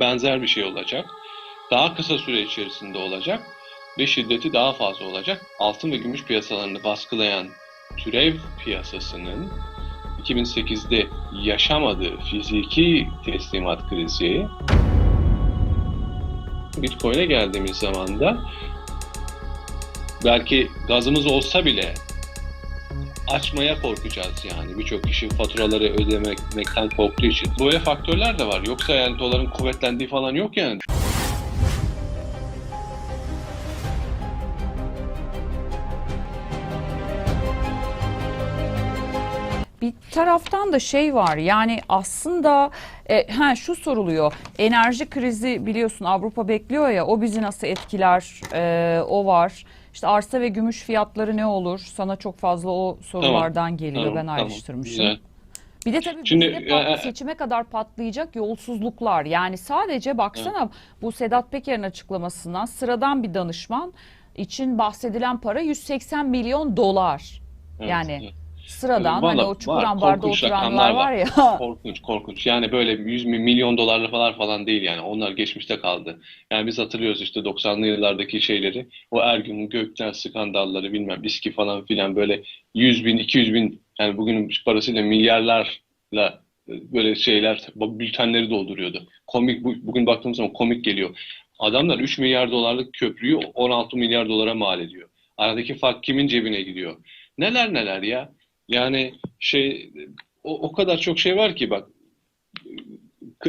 benzer bir şey olacak. Daha kısa süre içerisinde olacak ve şiddeti daha fazla olacak. Altın ve gümüş piyasalarını baskılayan türev piyasasının 2008'de yaşamadığı fiziki teslimat krizi Bitcoin'e geldiğimiz zaman da belki gazımız olsa bile açmaya korkacağız yani. Birçok kişi faturaları ödemekten korktuğu için. Böyle faktörler de var. Yoksa yani doların kuvvetlendiği falan yok yani. Bir taraftan da şey var yani aslında e, ha şu soruluyor enerji krizi biliyorsun Avrupa bekliyor ya o bizi nasıl etkiler E, o var işte arsa ve gümüş fiyatları ne olur sana çok fazla o sorulardan geliyor Tamam, ben tamam. ayrıştırmışım. Güzel. Bir de tabii Şimdi, bizde pat- e, seçime kadar patlayacak yolsuzluklar. Yani sadece baksana bu Sedat Peker'in açıklamasından sıradan bir danışman için bahsedilen para 180 milyon dolar. Evet, yani evet. Sıradan Vallahi hani o çukur var, ambarda korkunç oturanlar var ya. Korkunç, korkunç. Yani böyle 100 mi- milyon dolarlı falan falan değil yani. Onlar geçmişte kaldı. Yani biz hatırlıyoruz işte 90'lı yıllardaki şeyleri. O Ergün Gökçen skandalları bilmem İSKİ falan filan böyle 100 bin, 200 bin yani bugünün parasıyla milyarlarla e, böyle şeyler bültenleri dolduruyordu. Komik bu- bugün baktığımız zaman komik geliyor. Adamlar 3 milyar dolarlık köprüyü 16 milyar dolara mal ediyor. Aradaki fark kimin cebine gidiyor? Neler neler ya. Yani şey o, o kadar çok şey var ki bak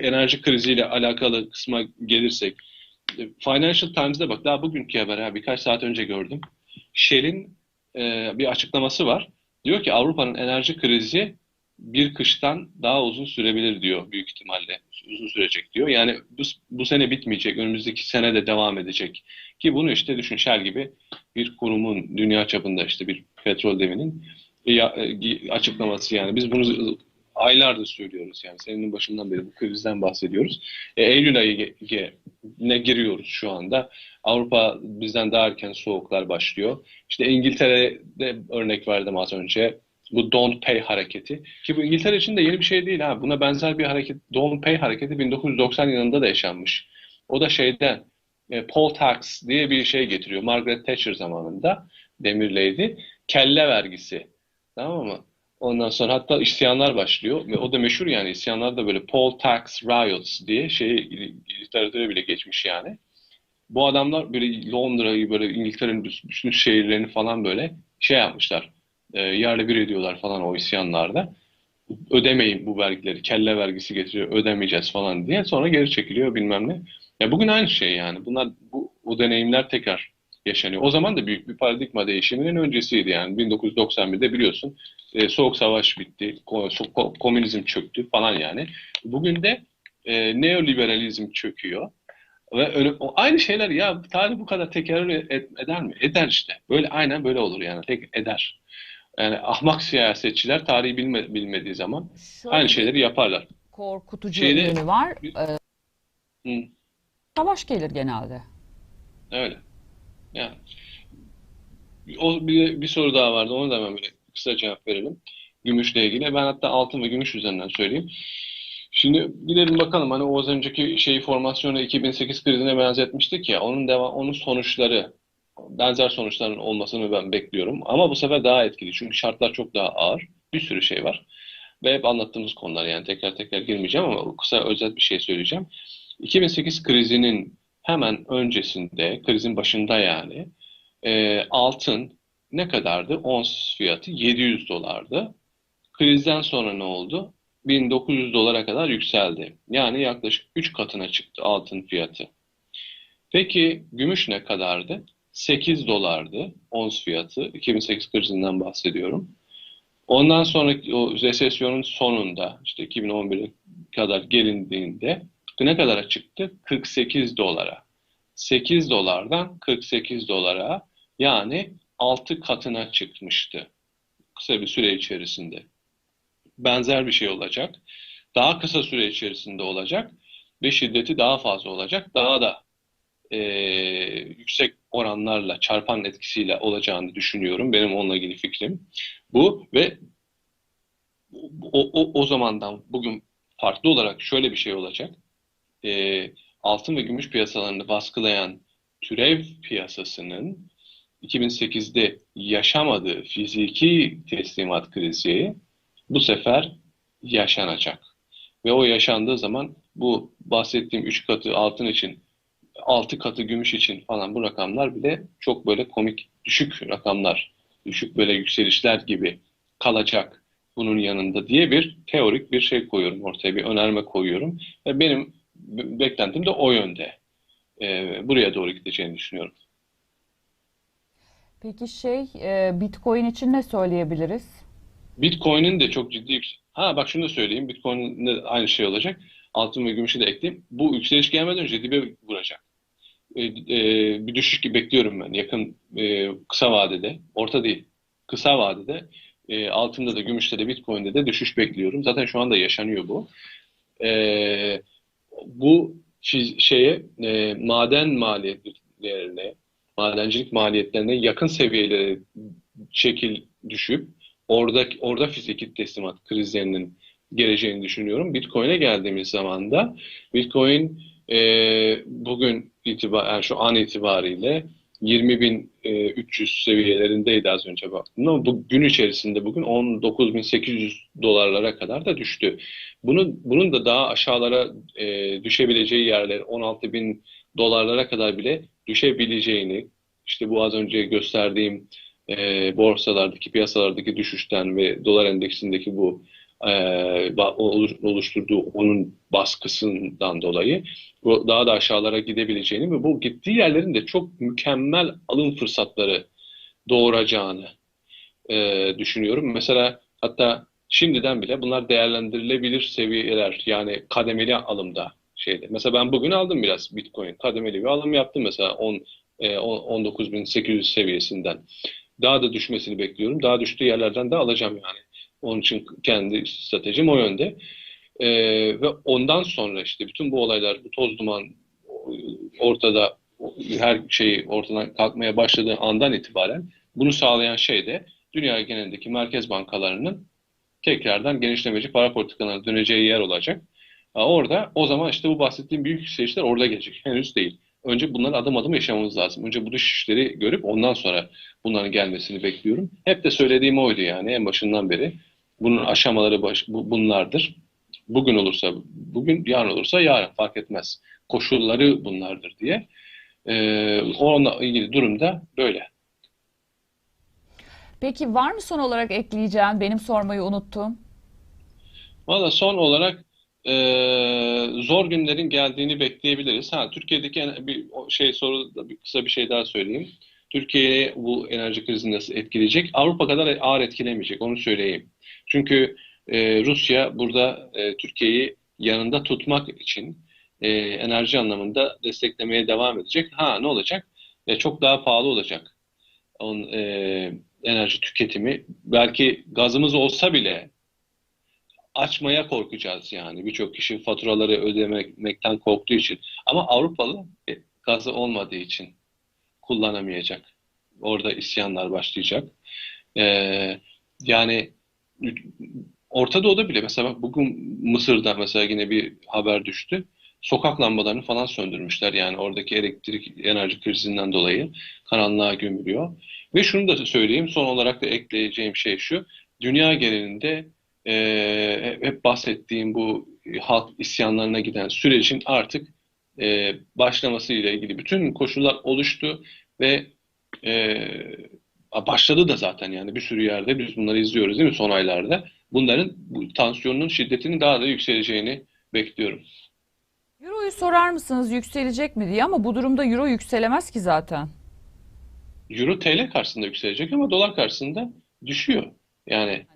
enerji kriziyle alakalı kısma gelirsek e, Financial Times'da bak daha bugünkü haber ha, birkaç saat önce gördüm. Shell'in e, bir açıklaması var. Diyor ki Avrupa'nın enerji krizi bir kıştan daha uzun sürebilir diyor büyük ihtimalle. Uzun sürecek diyor. Yani bu, bu sene bitmeyecek. Önümüzdeki sene de devam edecek. Ki bunu işte düşün Shell gibi bir kurumun dünya çapında işte bir petrol devinin açıklaması yani. Biz bunu aylardır söylüyoruz yani. Senenin başından beri bu krizden bahsediyoruz. E, Eylül ayı ge- ge- ne giriyoruz şu anda. Avrupa bizden daha erken soğuklar başlıyor. İşte İngiltere'de örnek verdim az önce. Bu Don't Pay hareketi. Ki bu İngiltere için de yeni bir şey değil ha. Buna benzer bir hareket, Don't Pay hareketi 1990 yılında da yaşanmış. O da şeyden e, Paul Tax diye bir şey getiriyor. Margaret Thatcher zamanında Demirleydi. Kelle vergisi. Tamam mı? Ondan sonra hatta isyanlar başlıyor ve o da meşhur yani isyanlar da böyle Paul Tax Riots diye şey literatüre bile geçmiş yani. Bu adamlar böyle Londra'yı böyle İngiltere'nin bütün şehirlerini falan böyle şey yapmışlar. E, yerle bir ediyorlar falan o isyanlarda. Ödemeyin bu vergileri. Kelle vergisi getiriyor. Ödemeyeceğiz falan diye. Sonra geri çekiliyor bilmem ne. Ya bugün aynı şey yani. Bunlar bu o deneyimler tekrar yaşanıyor. O zaman da büyük bir paradigma değişiminin öncesiydi yani 1991'de biliyorsun e, soğuk savaş bitti, komünizm çöktü falan yani. Bugün de e, neoliberalizm çöküyor. Ve öyle, aynı şeyler ya tarih bu kadar tekrar et- eder mi? Eder işte. Böyle aynen böyle olur yani. Tek eder. Yani ahmak siyasetçiler tarihi bilme, bilmediği zaman Şöyle aynı şeyleri yaparlar. korkutucu Şeyde- yönü var. Ee, Hı. savaş gelir genelde. Öyle. Yani o bir, bir soru daha vardı. Onu da hemen böyle kısa cevap verelim. Gümüşle ilgili. Ben hatta altın ve gümüş üzerinden söyleyeyim. Şimdi gidelim bakalım hani o az önceki şeyi formasyonu 2008 krizine benzetmiştik ya onun devam onun sonuçları benzer sonuçların olmasını ben bekliyorum. Ama bu sefer daha etkili. Çünkü şartlar çok daha ağır. Bir sürü şey var. Ve hep anlattığımız konular yani tekrar tekrar girmeyeceğim ama kısa özet bir şey söyleyeceğim. 2008 krizinin hemen öncesinde, krizin başında yani e, altın ne kadardı? Ons fiyatı 700 dolardı. Krizden sonra ne oldu? 1900 dolara kadar yükseldi. Yani yaklaşık 3 katına çıktı altın fiyatı. Peki gümüş ne kadardı? 8 dolardı ons fiyatı. 2008 krizinden bahsediyorum. Ondan sonraki o resesyonun sonunda işte 2011'e kadar gelindiğinde ne kadara çıktı? 48 dolara. 8 dolardan 48 dolara yani 6 katına çıkmıştı kısa bir süre içerisinde. Benzer bir şey olacak. Daha kısa süre içerisinde olacak ve şiddeti daha fazla olacak. Daha da e, yüksek oranlarla, çarpan etkisiyle olacağını düşünüyorum. Benim onunla ilgili fikrim bu ve o, o, o zamandan bugün farklı olarak şöyle bir şey olacak. E, altın ve gümüş piyasalarını baskılayan türev piyasasının 2008'de yaşamadığı fiziki teslimat krizi bu sefer yaşanacak. Ve o yaşandığı zaman bu bahsettiğim 3 katı altın için 6 katı gümüş için falan bu rakamlar bile çok böyle komik düşük rakamlar, düşük böyle yükselişler gibi kalacak bunun yanında diye bir teorik bir şey koyuyorum ortaya, bir önerme koyuyorum. Ve benim beklentim de o yönde. Ee, buraya doğru gideceğini düşünüyorum. Peki şey e, Bitcoin için ne söyleyebiliriz? Bitcoin'in de çok ciddi Ha bak şunu da söyleyeyim. Bitcoin'de de aynı şey olacak. Altın ve gümüşü de ekleyeyim. Bu yükseliş gelmeden önce dibe vuracak. Ee, e, bir düşüş gibi bekliyorum ben. Yakın e, kısa vadede. Orta değil. Kısa vadede e, altında da gümüşte de Bitcoin'de de düşüş bekliyorum. Zaten şu anda yaşanıyor bu. E, bu şeye e, maden maliyetlerine, madencilik maliyetlerine yakın seviyelere şekil düşüp orada orada fiziki teslimat krizlerinin geleceğini düşünüyorum. Bitcoin'e geldiğimiz zaman da Bitcoin e, bugün itibar, yani şu an itibariyle 20.300 e, seviyelerindeydi az önce baktım ama bu gün içerisinde bugün 19.800 dolarlara kadar da düştü. Bunun, bunun da daha aşağılara e, düşebileceği yerler 16.000 dolarlara kadar bile düşebileceğini işte bu az önce gösterdiğim e, borsalardaki piyasalardaki düşüşten ve dolar endeksindeki bu oluşturduğu onun baskısından dolayı daha da aşağılara gidebileceğini ve bu gittiği yerlerin de çok mükemmel alım fırsatları doğuracağını e, düşünüyorum. Mesela hatta şimdiden bile bunlar değerlendirilebilir seviyeler yani kademeli alımda şeyde. Mesela ben bugün aldım biraz Bitcoin. Kademeli bir alım yaptım mesela 10 e, 19.800 seviyesinden. Daha da düşmesini bekliyorum. Daha düştüğü yerlerden de alacağım yani. Onun için kendi stratejim o yönde. E, ve ondan sonra işte bütün bu olaylar, bu toz duman ortada her şey ortadan kalkmaya başladığı andan itibaren bunu sağlayan şey de dünya genelindeki merkez bankalarının tekrardan genişlemeci para politikalarına döneceği yer olacak. Orada o zaman işte bu bahsettiğim büyük yükselişler orada gelecek. Henüz değil. Önce bunları adım adım yaşamamız lazım. Önce bu düşüşleri görüp ondan sonra bunların gelmesini bekliyorum. Hep de söylediğim oydu yani en başından beri. Bunun aşamaları baş, bu, bunlardır. Bugün olursa bugün, yarın olursa yarın fark etmez. Koşulları bunlardır diye. Ee, onunla ilgili durumda böyle. Peki var mı son olarak ekleyeceğin? Benim sormayı unuttum. Valla son olarak e, zor günlerin geldiğini bekleyebiliriz. Ha Türkiye'deki bir şey soru bir kısa bir şey daha söyleyeyim. Türkiye'ye bu enerji krizi nasıl etkileyecek? Avrupa kadar ağır etkilemeyecek onu söyleyeyim. Çünkü e, Rusya burada e, Türkiye'yi yanında tutmak için e, enerji anlamında desteklemeye devam edecek. Ha ne olacak? E, çok daha pahalı olacak. Onun, e, enerji tüketimi. Belki gazımız olsa bile açmaya korkacağız yani. Birçok kişi faturaları ödemekten korktuğu için. Ama Avrupalı e, gazı olmadığı için kullanamayacak. Orada isyanlar başlayacak. Ee, yani Orta Doğu'da bile mesela bugün Mısır'da mesela yine bir haber düştü. Sokak lambalarını falan söndürmüşler yani oradaki elektrik enerji krizinden dolayı karanlığa gömülüyor. Ve şunu da söyleyeyim son olarak da ekleyeceğim şey şu. Dünya genelinde e, hep bahsettiğim bu halk isyanlarına giden sürecin artık e, başlamasıyla ilgili bütün koşullar oluştu ve e, başladı da zaten yani bir sürü yerde biz bunları izliyoruz değil mi son aylarda. Bunların bu tansiyonun şiddetinin daha da yükseleceğini bekliyorum. Euro'yu sorar mısınız yükselecek mi diye ama bu durumda Euro yükselemez ki zaten. Euro TL karşısında yükselecek ama dolar karşısında düşüyor. Yani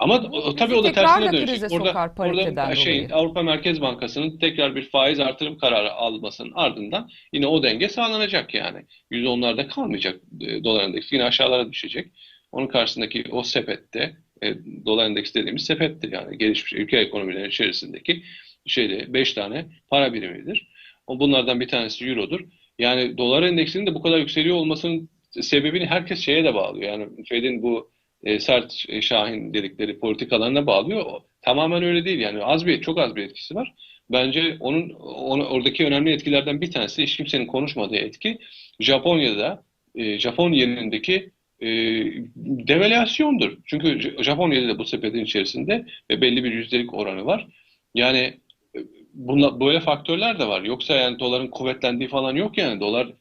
ama Bu tabii o da tersine dönecek. Orada, orada şey, dolayı. Avrupa Merkez Bankası'nın tekrar bir faiz artırım kararı almasının ardından yine o denge sağlanacak yani. %10'larda kalmayacak e, dolar endeksi. Yine aşağılara düşecek. Onun karşısındaki o sepette e, dolar endeksi dediğimiz sepettir yani gelişmiş ülke ekonomileri içerisindeki şeyde 5 tane para birimidir. O bunlardan bir tanesi eurodur. Yani dolar endeksinin de bu kadar yükseliyor olmasının sebebini herkes şeye de bağlıyor. Yani Fed'in bu e, sert e, şahin dedikleri politikalarına bağlıyor. O, tamamen öyle değil yani az bir çok az bir etkisi var. Bence onun onu, oradaki önemli etkilerden bir tanesi hiç kimsenin konuşmadığı etki Japonya'da e, Japon yenindeki e, devalüasyondur. Çünkü Japonya'da da bu sepetin içerisinde ve belli bir yüzdelik oranı var. Yani e, bunla, böyle faktörler de var. Yoksa yani doların kuvvetlendiği falan yok yani. Dolar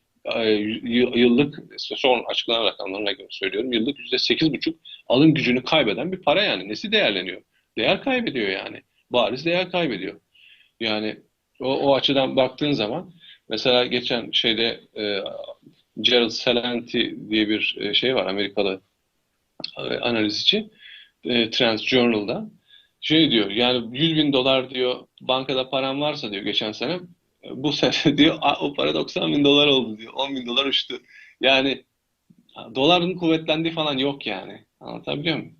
yıllık son açıklanan rakamlarına göre söylüyorum. Yıllık yüzde sekiz buçuk alım gücünü kaybeden bir para yani. Nesi değerleniyor? Değer kaybediyor yani. Bariz değer kaybediyor. Yani o, o açıdan baktığın zaman mesela geçen şeyde e, Gerald Celente diye bir e, şey var Amerikalı e, analizci e, Trends Journal'da şey diyor yani 100 bin dolar diyor bankada param varsa diyor geçen sene bu sene diyor "a- o para 90 bin dolar oldu diyor. 10 bin dolar uçtu. Yani doların kuvvetlendiği falan yok yani. Anlatabiliyor muyum?